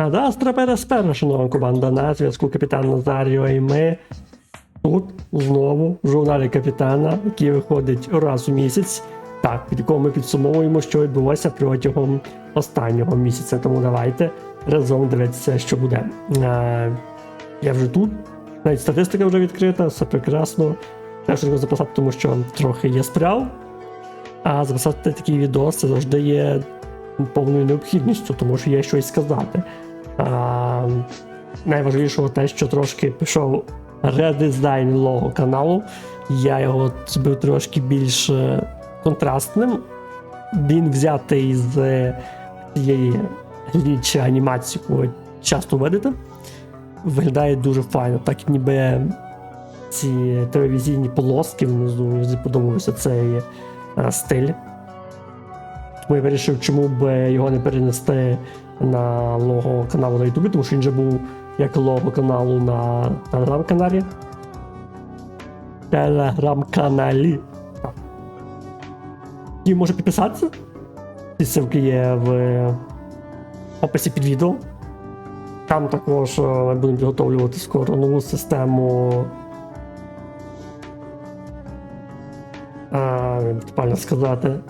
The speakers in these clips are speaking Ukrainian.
А да, Переспера, шановна команда, на зв'язку капітан Назаріо, і ми тут знову в журналі капітана, який виходить раз у місяць. Так, під якому ми підсумовуємо, що відбулося протягом останнього місяця. Тому давайте разом дивитися, що буде. Е, я вже тут, навіть статистика вже відкрита, все прекрасно. Теж треба записати, тому що трохи є справ. А записати такий відос це завжди є повною необхідністю, тому що є щось сказати. А, найважливішого те, що трошки пішов редизайн лого каналу. Я його зробив трошки більш е, контрастним. Він взятий з цієї глічі анімації, яку часто видите. Виглядає дуже файно, так ніби ці телевізійні полоски внизу подобався цей е, стиль. Тому я вирішив, чому б його не перенести на лого каналу на Ютубі, тому що він вже був як лого каналу на телеграм-каналі. Телеграм-каналі. І може підписатися. Ці ссылки є в описі під відео. Там також е, ми будемо підготовлювати скоро нову систему. А, правильно сказати.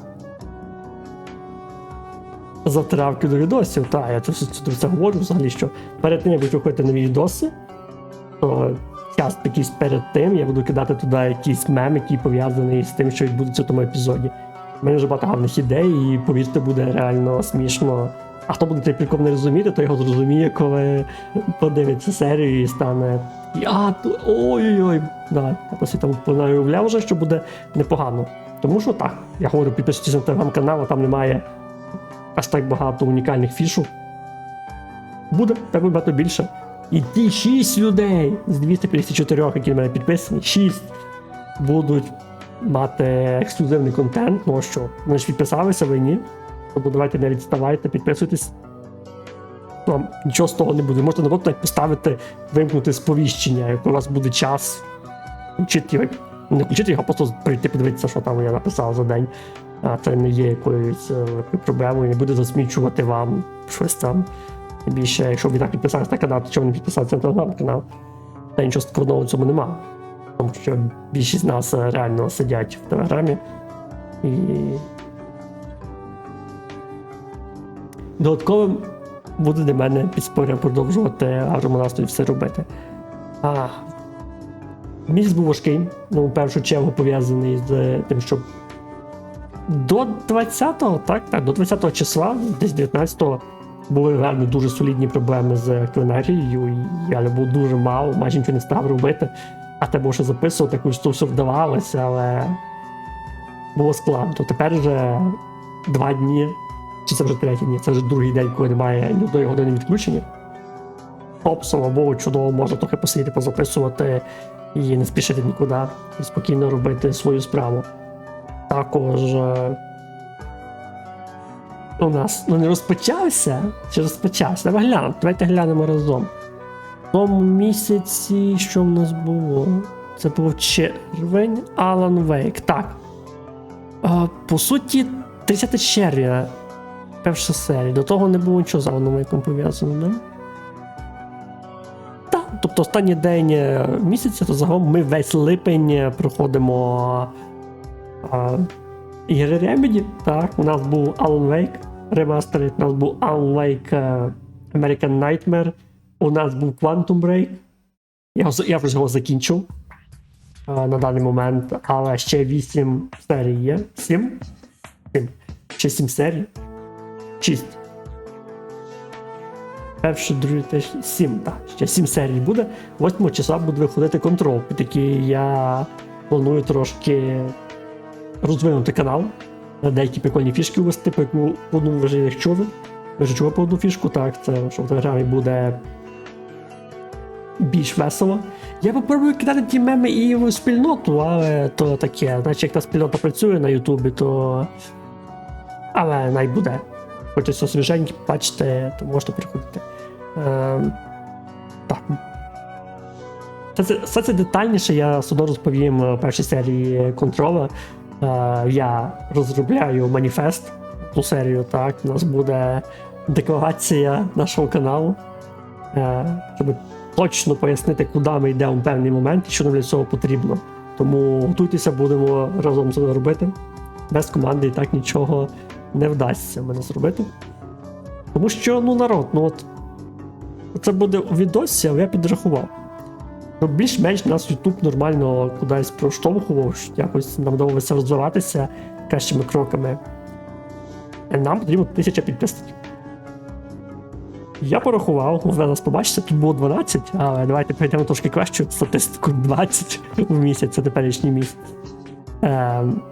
Затравки до відосів. Так, я це все це, говорю взагалі, що перед тим, як будуть виходити нові відоси, то час якийсь перед тим я буду кидати туди якийсь мем, який пов'язаний з тим, що відбудеться в тому епізоді. У мене вже багато гарних ідей, і повірте, буде реально смішно. А хто буде цей не розуміти, то його зрозуміє, коли подивиться серію і стане. А, ой-ой-ой. Да, я там уявляв вже, що буде непогано. Тому що так, я говорю, підписуйтесь на телеграм-канал, там немає аж так багато унікальних фішок. Буде, так багато більше. І ті 6 людей з 254, які на мене підписані, 6 будуть мати ексклюзивний контент. Ну що, вони ж підписалися, ви ні. Тому давайте не відставайте, підписуйтесь. Вам нічого з того не буде. Можете навіть поставити, вимкнути сповіщення, як у вас буде час. Включити його, не включити його, а просто прийти подивитися, що там я написав за день. А це не є якоюсь е, проблемою, не буде засмічувати вам щось там. Тим більше, якщо ви так підписалися на канал, то чого не підписатися на телеграм-канал? Та нічого складного в цьому нема. Тому що більшість з нас е, реально сидять в телеграмі і. Додатковим буде для мене підспоря продовжувати гарному настрої все робити. А, місяць був важкий, ну, в першу чергу пов'язаний з тим, що до 20-го, так, так, до 20-го числа, десь 19-го, були реально дуже солідні проблеми з кулінарією, і я був дуже мало, майже нічого не став робити. А треба ще записувати, якусь то все вдавалося, але було складно. То тепер вже два дні, чи це вже третій дні, це вже другий день, коли немає ні одної години відключення. Оп, слава Богу, чудово, можна трохи посидіти, позаписувати і не спішити нікуди, і спокійно робити свою справу. Також е, у нас ну, не розпочався чи розпочався? Давай глянемо. Давайте глянемо разом. В тому місяці, що в нас було? Це був червень Алан Вейк. Так. А, по суті, 30 червня. Перша серія. До того не було нічого з Аланом Вейком пов'язано, да? Так. Тобто останній день е, місяця, то загалом ми весь липень е, проходимо ігри Remedy. Так, у нас був Alan Wake Remastered, у нас був Alan Wake е, American Nightmare, у нас був Quantum Break. Я, я вже його закінчив а, на даний момент, але ще 8 серій є. 7? 7. Ще 7 серій. 6. Перший, другий, третій, 7, так. Ще 7 серій буде. 8 числа буде виходити контрол, який я планую трошки розвинути канал, деякі прикольні фішки ввести, по яку по одному вже їх чули. Ви вже чули по одну фішку, так, це що в телеграмі буде більш весело. Я попробую кидати ті меми і в спільноту, але то таке, значить, як та спільнота працює на Ютубі, то. Але най буде. Хочеться свіженькі, бачите, то можете приходити. Ем, так. Все це, все це детальніше я судно розповім в першій серії контрола. Е, я розробляю маніфест ту серію, так. У нас буде декларація нашого каналу, е, щоб точно пояснити, куди ми йдемо в певний момент і що нам для цього потрібно. Тому готуйтеся, будемо разом це робити. Без команди і так нічого не вдасться мене зробити. Тому що, ну, народ, ну от. Це буде у відосі, але я підрахував. Ну, більш-менш нас YouTube нормально кудись проштовхував, якось нам вдалося розвиватися кращими кроками. Нам потрібно 1000 підписників. Я порахував, ви зараз побачите, тут було 12, але давайте перейдемо трошки кращу статистику 20 в місяць, це теперішній місяць. Ем,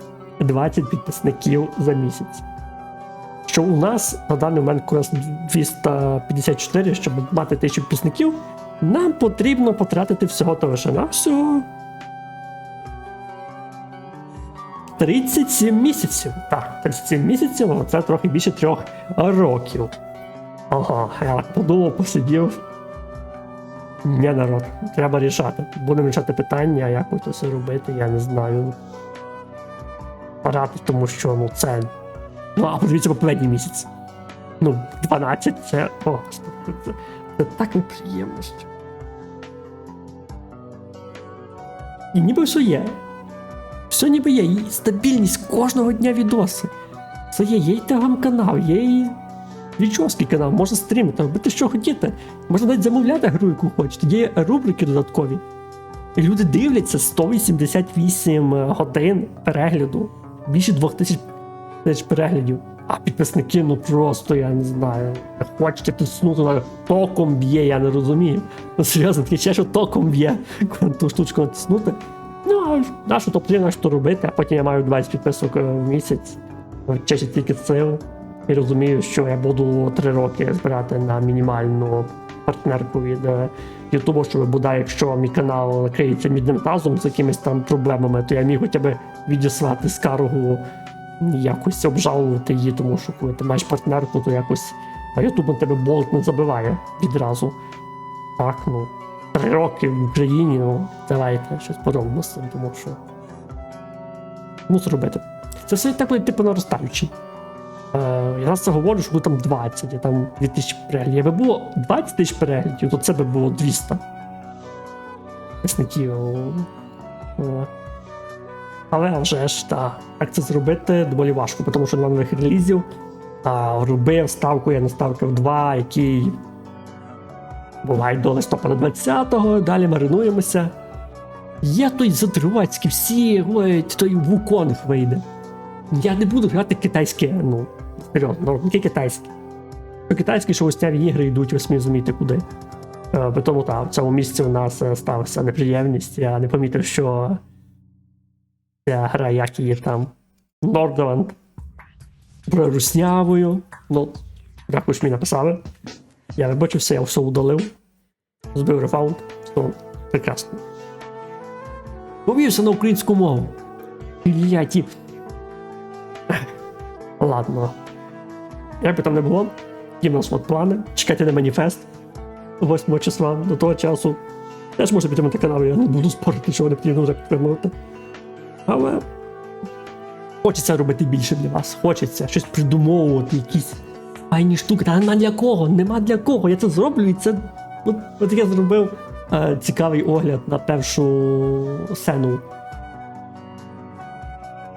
20 підписників за місяць. Що у нас на даний момент курс 254, щоб мати 1000 підписників, нам потрібно потратити всього того лише на всього 37 місяців. Так, 37 місяців, але це трохи більше трьох років. Ага, я так подумав, посидів. Ні, народ, треба рішати. Будемо рішати питання, як це все робити, я не знаю. Парати, тому що ну це. Ну, а подивіться попередній місяць. Ну, 12 це. О, господи, це, так неприємно. І ніби все є. Все ніби є. І стабільність кожного дня відоси. Це є, є і телеграм-канал, є і Вічовський канал, можна стрімити, робити що хотіте. Можна навіть замовляти гру, яку хочете. Є рубрики додаткові. І люди дивляться 188 годин перегляду. Більше 2000 переглядів. А підписники, ну просто я не знаю. Хочете тиснути током б'є, я не розумію. Ну серйозно, таке що током б'є, коли ту штучку натиснути. Ну, а нашу топ-3 на що робити, а потім я маю 20 підписок е, в місяць. Честь тільки сил. І розумію, що я буду 3 роки збирати на мінімальну партнерку від е, Ютубу, щоб бодай, якщо мій канал накриється мідним тазом з якимись там проблемами, то я міг хоча б відіслати скаргу, якось обжалувати її, тому що коли ти маєш партнерку, то якось а Ютуб на тебе болт не забиває відразу. Так, ну. Три роки в Україні, ну давайте щось поробимо з цим, тому що. Мусу робити. Це все так типу наростаючий. Е, я зараз це говорю, що буде там 20, а там 2000 переглядів. Якби було 20 тисяч переглядів, то це би було 200 підписників. Е. Але вже ж так, як це зробити доволі важко, тому що на нових релізів а, робив ставку, я наставив 2, який буває до листопада 20-го, далі маринуємося. Я той задруацький, всі говорять, той вуконг вийде. Я не буду грати китайське, ну, серйозно, ну, яке китайське. То китайські шоустяві ігри йдуть, ви самі розумієте куди. Е, При тому, так, в цьому місці у нас е, сталася неприємність. Я не помітив, що ця гра, як її там, Нордерланд, проруснявою. Ну, якось мені написали. Я вибачився, я все удалив. Збив рефаунд, то прекрасно. Повівся на українську мову. Блять. Ладно. Як би там не було, які в нас от плани. Чекайте на маніфест 8 числа до того часу. Теж можете підтримати канал, я не буду спорити, що не потрібно вже підтримувати. Але хочеться робити більше для вас. Хочеться щось придумовувати, якісь файні штуки. Та нема для кого, нема для кого. Я це зроблю і це. От, от я зробив е, цікавий огляд на першу сцену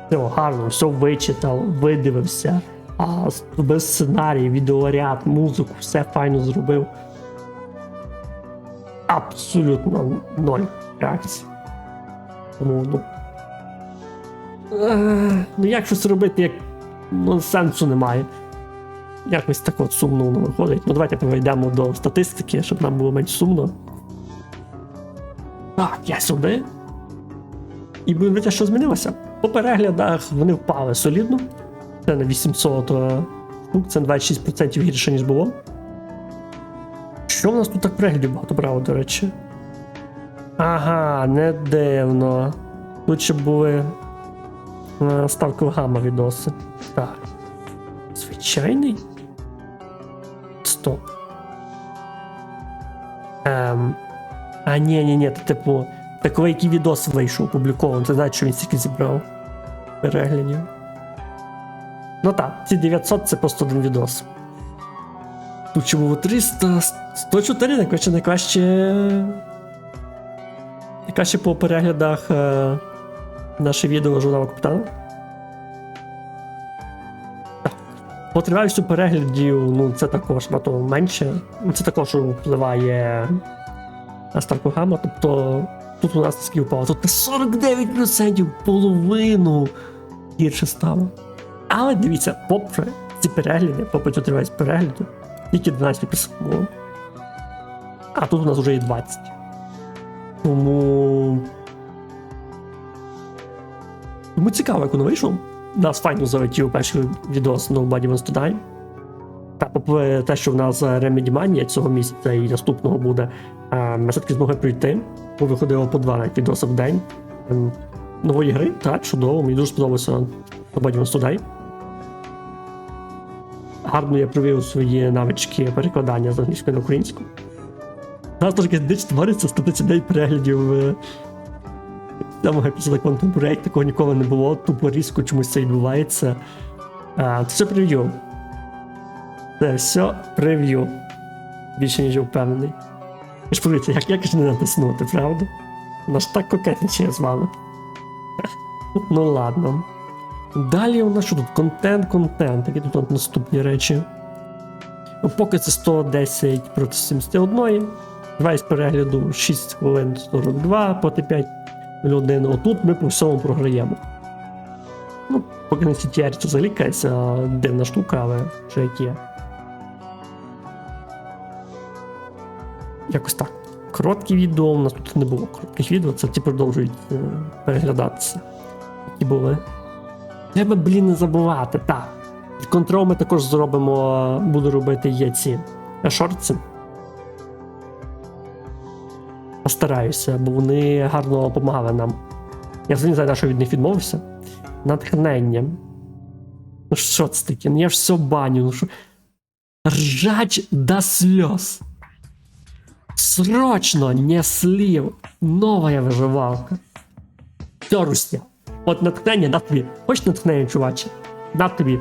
все гарно, все вичитав, видивився, а зробив сценарій, відеоряд, музику, все файно зробив. Абсолютно ноль реакцій. Тому, ну. Е, ну як щось робити, як ну, сенсу немає. Якось так от сумно воно виходить. Ну давайте перейдемо до статистики, щоб нам було менш сумно. Так, я сюди. І будемо дивитися, що змінилося. По переглядах вони впали солідно. Це на 800 е, штук, це на 26% гірше, ніж було. Що в нас тут так переглядів багато брало, до речі? Ага, не дивно. Тут ще були е, ставки в гамма відоси. Так. Звичайний? Стоп. Ем. А, ні, ні, ні, це типу. Таковий який відос вийшов опублікований, це значить, що він стільки зібрав переглядів. Ну так, ці 900 це просто один відос. Тут ще було 300, 104, найкраще, найкраще. Найкраще по переглядах е, наше відео журналу Капітана. По тривалістю переглядів, ну це також нато менше. Ну, Це також впливає на старт програма. Тобто тут у нас таки впало. Тут на 49% половину гірше стало. Але дивіться, попри ці перегляди, попри цю тривалість перегляду, тільки 12 підписок було. А тут у нас вже є 20. Тому. Тому цікаво, як воно вийшло. Нас файно залетів перший відос Nobody Wants to Die. Та попри те, що в нас Remedy Mania цього місяця і наступного буде, е, ми все-таки змогли пройти. Бо виходило по два навіть відоси в день. Ем, Нової гри, так, чудово, мені дуже сподобався Nobody Wants to Die. Гарно я провів свої навички перекладання з англійської на українську. У нас трошки дич твориться 139 переглядів е, самого епізоду Quantum Break, такого ніколи не було, тупо різко чомусь це відбувається. А, це все прев'ю. Це все прев'ю. Більше ніж впевнений. Ви ж подивіться, як, як ж не натиснути, правда? Вона ж так кокетничає з вами. ну ладно. Далі у нас що тут? Контент, контент. Які тут наступні речі. Ну, Поки це 110 проти 71. Тривалість перегляду 6 хвилин 42 проти 5 один. Отут ми по всьому програємо. Ну, поки не CTR це взагалі дивна штука, але що як є. Якось так. Короткі відео у нас тут не було коротких відео, це ті продовжують е, переглядатися. Які були. Треба, блін, не забувати. Так. Контрол ми також зробимо, буду робити є ці шорти. Постараюся, бо вони гарно допомагали нам. Я взагалі не знаю, на що від них відмовився. Натхнення. Ну що це таке? Ну я ж все баню. Ну що? Ржач до сльоз. Срочно, не слів. Новая виживалка. Все, Русня. От натхнення на тобі. Хочеш натхнення, чуваче? На тобі.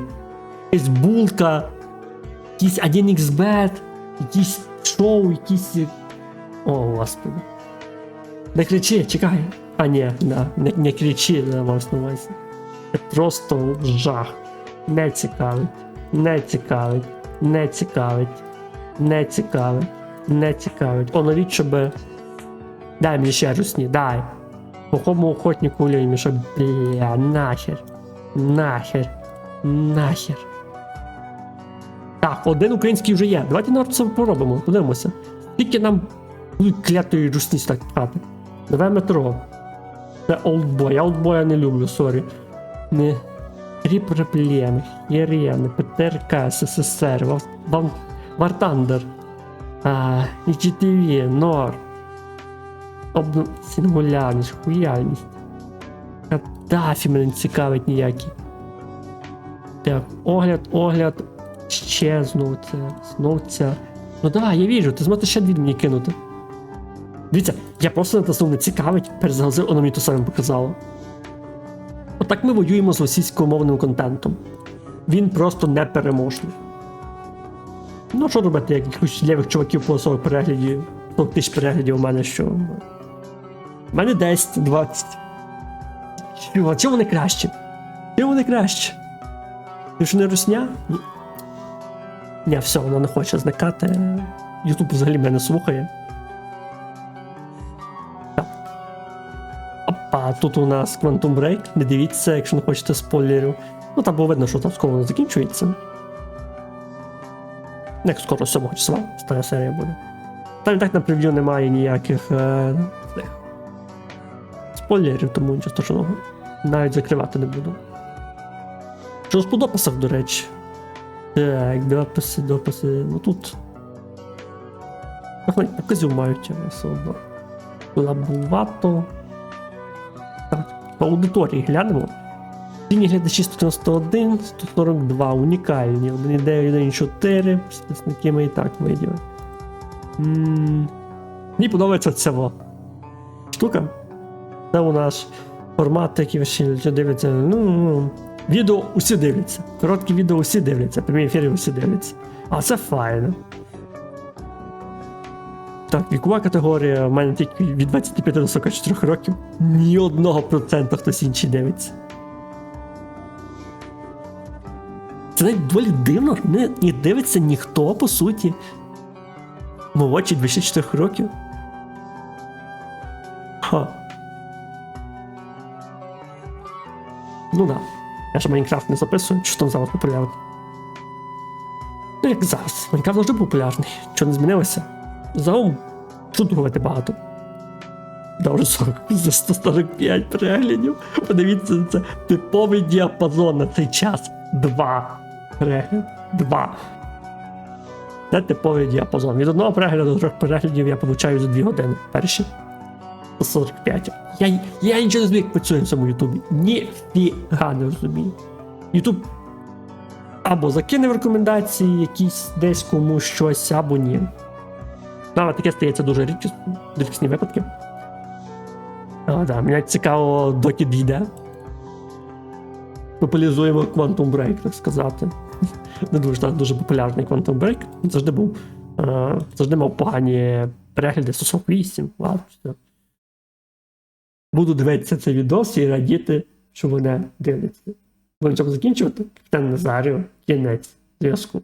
Якась булка, якийсь 1xbet, якісь шоу, якісь. О, господи. Не кричи, чекай. А, ні, да, не, не кричи на вас увазі. Це просто жах. Не цікавить. Не цікавить. Не цікавить. Не цікавить. Не цікавить. О, навіть би. Дай мені ще русні, дай. Плохому охотнику лень, щоб, бля, нахер. Нахер. Нахер. Так, один український вже є. Давайте це поробимо, подивимося. Скільки нам клятої русні так пхати. Нове метро. Це олдбой. Я олдбоя не люблю, сорі. Не. Три проблеми. Єрєни, ПТРК, СССР, Вар- Вар- Вартандер. IGTV, Нор. Об... Сингулярність, хуяльність. Каддафі мене не цікавить ніякий. Так, огляд, огляд. Ще знов це, знов це. Ну давай, я віжу, ти зможеш ще дві мені кинути. Дивіться, я просто натиснув не цікавить, перезагрузив, воно мені то саме показало. Отак ми воюємо з російськомовним контентом. Він просто непереможний. Ну, що робити, як якихось лівих чуваків по 40 переглядів, 40 тисяч переглядів у мене що. У мене 10, 20. Чого, чому вони краще? Чому вони краще? Ти що не русня? Ні, все, вона не хоче зникати. Ютуб взагалі мене слухає. Опа, тут у нас Quantum Break. Не дивіться, якщо не хочете спойлерів. Ну там було видно, що там скоро воно закінчується. Як скоро 7 числа стара серія буде. Там і так на прев'ю немає ніяких е, спойлерів, тому нічого страшного. Навіть закривати не буду. Що з по дописах, до речі. Так, дописи, дописи. Ну тут. Показів мають все одно. Лабувато. По аудиторії глянемо. Цінні глядачі 191, 142, унікальні, 1,9, 1,4, підписники і так виділи. Мені подобається ця штука. Це у нас формат, який всі дивляться. Ну, ну, відео усі дивляться. Короткі відео усі дивляться, прямі ефіри усі дивляться. А це файно. Так, вікова категорія в мене тільки від 25 до 44 років. Ні одного процента хтось інший дивиться. Це навіть доволі дивно, не, не дивиться ніхто, по суті. Молодші 24 років. Ха. Ну да. Я ж Майнкрафт не записую, що там зараз популярний. Ну, як зараз. Майнкрафт завжди популярний. Що не змінилося? Загалом чудувати багато. Да, вже 40, за 145 переглядів. Подивіться, на це типовий діапазон на цей час. Два. Перегляд. Два. Це типовий діапазон. Від одного перегляду до трьох переглядів я получаю за 2 години. Перші 45. Я, я нічого не як працює в цьому Ютубі. Ніфіга не розумію. Ютуб або закине в рекомендації якісь десь комусь щось, або ні. Але таке стається дуже рідкіс, рідкісні випадки. А, да, мені цікаво, доки дійде. Популяризуємо Quantum Break, так сказати. Не дуже, дуже популярний Quantum Break. Завжди був. Е, завжди мав погані перегляди 148. Ладно. Буду дивитися цей відос і радіти, що мене дивляться. Будемо цього закінчувати. Капітан Назаріо, кінець зв'язку.